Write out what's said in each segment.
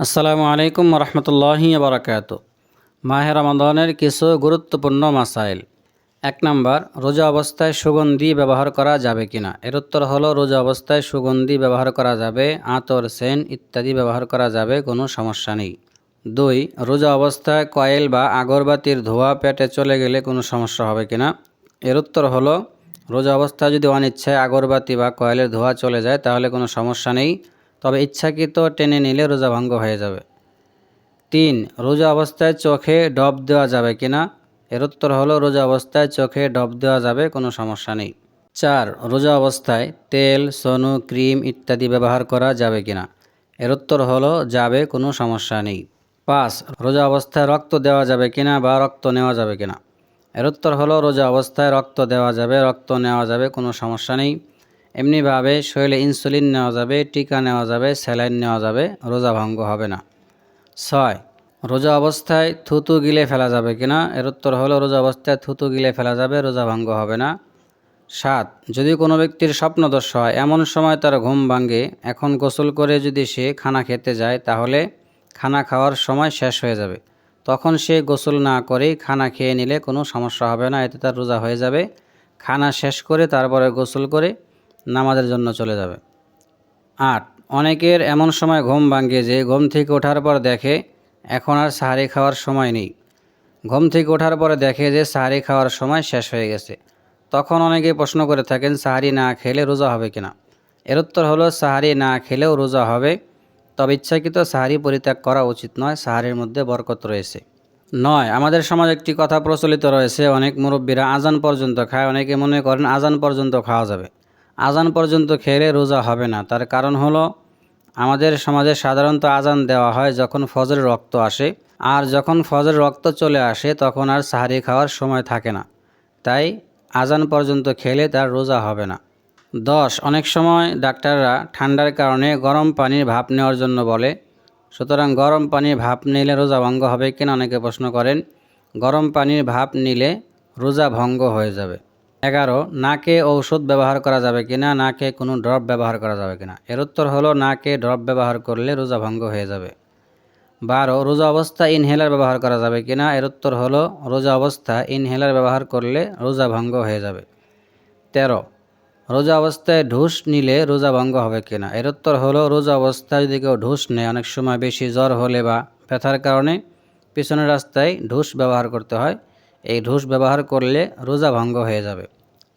আসসালামু আলাইকুম রহমতুল্লাহি বারাকাত মাহে রমাদানের কিছু গুরুত্বপূর্ণ মাসাইল। এক নম্বর, রোজা অবস্থায় সুগন্ধি ব্যবহার করা যাবে কি না এর উত্তর হলো, রোজা অবস্থায় সুগন্ধি ব্যবহার করা যাবে, আতর, সেন ইত্যাদি ব্যবহার করা যাবে, কোনো সমস্যা নেই। দুই, রোজা অবস্থায় কয়েল বা আগরবাতির ধোয়া পেটে চলে গেলে কোনো সমস্যা হবে কিনা? এর উত্তর হলো, রোজা অবস্থায় যদি অনিচ্ছায় আগরবাতি বা কয়েলের ধোয়া চলে যায়, তাহলে কোনো সমস্যা নেই। তবে ইচ্ছাকৃত টেনে নিলে রোজা ভঙ্গ হয়ে যাবে। তিন, রোজা অবস্থায় চোখে ডব দেওয়া যাবে কিনা এর উত্তর হলো রোজা অবস্থায় চোখে ডব দেওয়া যাবে, কোনো সমস্যা নেই। চার, রোজা অবস্থায় তেল, সনু, ক্রিম ইত্যাদি ব্যবহার করা যাবে কিনা এর উত্তর হলো যাবে, কোনো সমস্যা নেই। পাঁচ, রোজা অবস্থায় রক্ত দেওয়া যাবে কিনা বা রক্ত নেওয়া যাবে কিনা এর উত্তর হলো রোজা অবস্থায় রক্ত দেওয়া যাবে, রক্ত নেওয়া যাবে, কোনো সমস্যা নেই। এমনিভাবে শরীরে ইনসুলিন নেওয়া যাবে, টিকা নেওয়া যাবে, স্যালাইন নেওয়া যাবে, রোজা ভঙ্গ হবে না। ছয়, রোজা অবস্থায় থুতু গিলে ফেলা যাবে কিনা? এর উত্তর হলো রোজা অবস্থায় থুতু গিলে ফেলা যাবে, রোজা ভঙ্গ হবে না। সাত, যদি কোনো ব্যক্তির স্বপ্নদোষ হয়, এমন সময় তার ঘুম ভাঙ্গে এখন গোসল করে যদি সে খানা খেতে যায়, তাহলে খানা খাওয়ার সময় শেষ হয়ে যাবে। তখন সে গোসল না করেই খানা খেয়ে নিলে কোনো সমস্যা হবে না, এতে তার রোজা হয়ে যাবে। খানা শেষ করে তারপরে গোসল করে নামাজের জন্য চলে যাবে। আট, অনেকের এমন সময় ঘুম ভাঙ্গে যে ঘুম থেকে ওঠার পর দেখে, এখন আর সাহারি খাওয়ার সময় নেই। ঘুম থেকে ওঠার পরে দেখে যে সাহারি খাওয়ার সময় শেষ হয়ে গেছে। তখন অনেকে প্রশ্ন করে থাকেন, সাহারি না খেলে রোজা হবে কিনা? এর উত্তর হলো, সাহারি না খেলেও রোজা হবে, তবে ইচ্ছাকৃত সাহারি পরিত্যাগ করা উচিত নয়, সাহারির মধ্যে বরকত রয়েছে। নয়, আমাদের সমাজে একটি কথা প্রচলিত রয়েছে, অনেক মুরব্বীরা আজান পর্যন্ত খায়, অনেকে মনে করেন আজান পর্যন্ত খাওয়া যাবে। আজান পর্যন্ত খেলে রোজা হবে না। তার কারণ হলো, আমাদের সমাজে সাধারণত আজান দেওয়া হয় যখন ফজরের রক্ত আসে। আর যখন ফজরের রক্ত চলে আসে, তখন আর সাহারি খাওয়ার সময় থাকে না। তাই আজান পর্যন্ত খেলে তার রোজা হবে না। দশ, অনেক সময় ডাক্তাররা ঠান্ডার কারণে গরম পানির ভাপ নেওয়ার জন্য বলে, সুতরাং গরম পানির ভাপ নিলে রোজা ভঙ্গ হবে কিনা অনেকে প্রশ্ন করেন। গরম পানির ভাপ নিলে রোজা ভঙ্গ হয়ে যাবে। এগারো, নাকে ঔষধ ব্যবহার করা যাবে কিনা, নাকে কোনো ড্রপ ব্যবহার করা যাবে কিনা? এর উত্তর হলো নাকে ড্রপ ব্যবহার করলে রোজা ভঙ্গ হয়ে যাবে। বারো, রোজা অবস্থা ইনহেলার ব্যবহার করা যাবে কিনা? এর উত্তর হলো রোজা অবস্থা ইনহেলার ব্যবহার করলে রোজা ভঙ্গ হয়ে যাবে। তেরো, রোজা অবস্থায় ঢুস নিলে রোজা ভঙ্গ হবে কিনা? এর উত্তর হলো রোজা অবস্থায় যদি কেউ ঢুস নেয়, অনেক সময় বেশি জ্বর হলে বা ব্যথার কারণে পিছনের রাস্তায় ঢুস ব্যবহার করতে হয়। এই ঢুস ব্যবহার করলে রোজা ভঙ্গ হয়ে যাবে।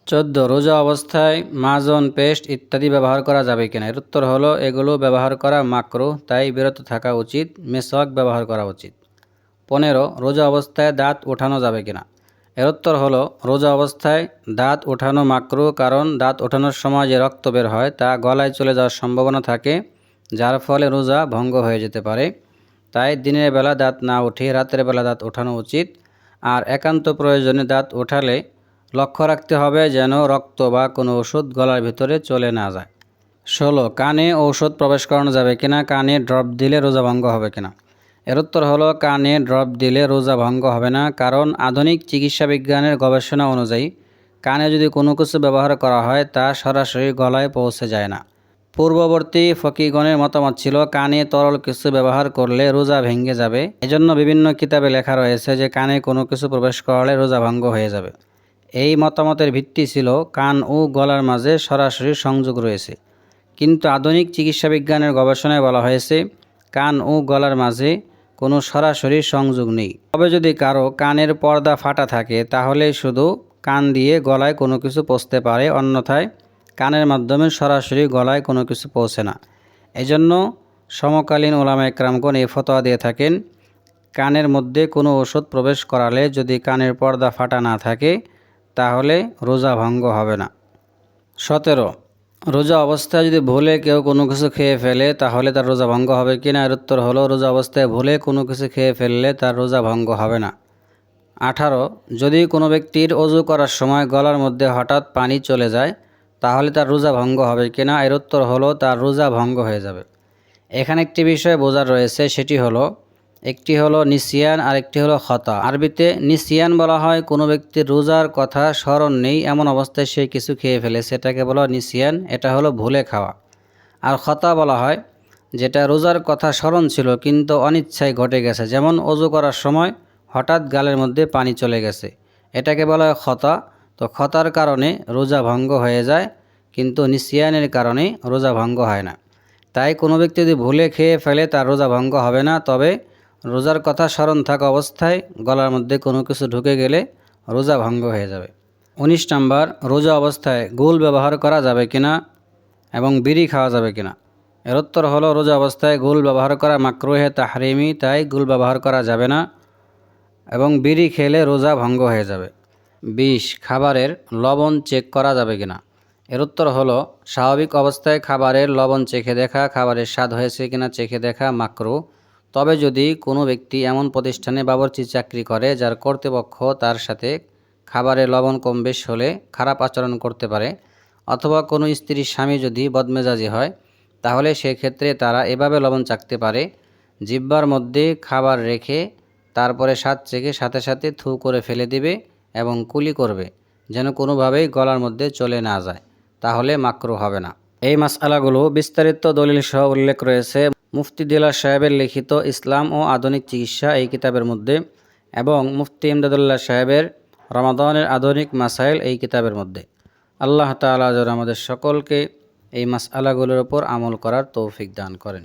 চোদ্দ, রোজা অবস্থায় মাজন, পেস্ট ইত্যাদি ব্যবহার করা যাবে কিনা? এর উত্তর হলো, এগুলো ব্যবহার করা মাকরু, তাই বিরত থাকা উচিত মেসওয়াক ব্যবহার করা উচিত। পনেরো, রোজা অবস্থায় দাঁত ওঠানো যাবে কিনা? এর উত্তর হলো, রোজা অবস্থায় দাঁত ওঠানো মাকরু, কারণ দাঁত ওঠানোর সময় যে রক্ত বের হয় তা গলায় চলে যাওয়ার সম্ভাবনা থাকে, যার ফলে রোজা ভঙ্গ হয়ে যেতে পারে। তাই দিনের বেলা দাঁত না উঠে রাতের বেলা দাঁত ওঠানো উচিত। আর একান্ত প্রয়োজনে দাঁত ওঠালে লক্ষ্য রাখতে হবে যেন রক্ত বা কোনো ওষুধ গলার ভিতরে চলে না যায়। ষোলো, কানে ঔষধ প্রবেশ করানো যাবে কিনা, কানে ড্রপ দিলে রোজা ভঙ্গ হবে কিনা? এর উত্তর হলো, কানে ড্রপ দিলে রোজা ভঙ্গ হবে না, কারণ আধুনিক চিকিৎসা বিজ্ঞানের গবেষণা অনুযায়ী, কানে যদি কোনো কিছু ব্যবহার করা হয়, তা সরাসরি গলায় পৌঁছে যায় না। পূর্ববর্তী ফকিগণের মতামত ছিল, কানে তরল কিছু ব্যবহার করলে রোজা ভেঙে যাবে। এজন্য বিভিন্ন কিতাবে লেখা রয়েছে যে, কানে কোনো কিছু প্রবেশ করালে রোজা ভঙ্গ হয়ে যাবে। এই মতামতের ভিত্তি ছিল কান ও গলার মাঝে সরাসরি সংযোগ রয়েছে। কিন্তু আধুনিক চিকিৎসা বিজ্ঞানের গবেষণায় বলা হয়েছে, কান ও গলার মাঝে কোনো সরাসরি সংযোগ নেই। তবে যদি কারও কানের পর্দা ফাটা থাকে, তাহলে শুধু কান দিয়ে গলায় কোনো কিছু পৌঁছতে পারে, অন্যথায় কানের মাধ্যমে সরাসরি গলায় কোনো কিছু পৌঁছে না। এজন্য সমকালীন ওলামা একরামগণ এই ফতোয়া দিয়ে থাকেন, কানের মধ্যে কোনো ওষুধ প্রবেশ করালে যদি কানের পর্দা ফাটা না থাকে তাহলে রোজা ভঙ্গ হবে না। সতেরো, রোজা অবস্থায় যদি ভুলে কেউ কোনো কিছু খেয়ে ফেলে, তাহলে তার রোজা ভঙ্গ হবে কি না এর উত্তর হলো, রোজা অবস্থায় ভুলে কোনো কিছু খেয়ে ফেললে তার রোজা ভঙ্গ হবে না। আঠারো, যদি কোনো ব্যক্তির অজু করার সময় গলার মধ্যে হঠাৎ পানি চলে যায়, তাহলে তার রোজা ভঙ্গ হবে কি না এর উত্তর হলো, তার রোজা ভঙ্গ হয়ে যাবে। এখানে একটি বিষয় বোঝার রয়েছে, সেটি হলো একটি হলো নিসিয়ান আর একটি হলো খতা। আরবিতে নিসিয়ান বলা হয়, কোনো ব্যক্তির রোজার কথা স্মরণ নেই, এমন অবস্থায় সে কিছু খেয়ে ফেলে। সেটাকে বলা নিসিয়ান, এটা হলো ভুলে খাওয়া। আর খতা বলা হয়, যেটা রোজার কথা স্মরণ ছিল, কিন্তু অনিচ্ছায় ঘটে গেছে। যেমন অজু করার সময় হঠাৎ গালের মধ্যে পানি চলে গেছে। এটাকে বলা হয় ক্ষতা তো ক্ষতার কারণে রোজা ভঙ্গ হয়ে যায়, কিন্তু নিসিয়ানের কারণে রোজা ভঙ্গ হয় না। তাই কোনো ব্যক্তি যদি ভুলে খেয়ে ফেলে, তার রোজা ভঙ্গ হবে না। তবে রোজার কথা স্মরণ থাকা অবস্থায় গলার মধ্যে কোনো কিছু ঢুকে গেলে রোজা ভঙ্গ হয়ে যাবে। উনিশ নাম্বার, রোজা অবস্থায় গোল ব্যবহার করা যাবে কিনা এবং বিড়ি খাওয়া যাবে কিনা? এর উত্তর হলো, রোজা অবস্থায় গুল ব্যবহার করা মাকরুহে তাহরিমি, তাই গুল ব্যবহার করা যাবে না এবং বিড়ি খেলে রোজা ভঙ্গ হয়ে যাবে। বিষ খাবারের লবণ চেক করা যাবে কিনা? এর উত্তর হলো, স্বাভাবিক অবস্থায় খাবারের লবণ চেখে দেখা, খাবারের স্বাদ হয়েছে কিনা চেখে দেখা মাকরু। তবে যদি কোনো ব্যক্তি এমন প্রতিষ্ঠানে বাবরচি চাকরি করে যার কর্তৃপক্ষ তার সাথে খাবারে লবণ কম বেশ হলে খারাপ আচরণ করতে পারে, অথবা কোনো স্ত্রীর স্বামী যদি বদমেজাজি হয়, তাহলে সেক্ষেত্রে তারা এভাবে লবণ চাকতে পারে, জিব্বার মধ্যে খাবার রেখে তারপরে স্বাদ চেখে সাথে সাথে থু করে ফেলে দিবে এবং কুলি করবে, যেন কোনোভাবেই গলার মধ্যে চলে না যায়। তাহলে মাকরু হবে না। এই মাসআলাগুলো বিস্তারিত দলিল সহ উল্লেখ রয়েছে। মুফতি দিলা সাহেবের লিখিত ইসলাম ও আধুনিক চিকিৎসা এই কিতাবের মধ্যে এবং মুফতি ইমদাদুল্লাহ সাহেবের রমাদানের আধুনিক মাসাইল এই কিতাবের মধ্যে। আল্লাহ তালা আমাদের সকলকে এই মাসালাগুলোর ওপর আমল করার তৌফিক দান করেন।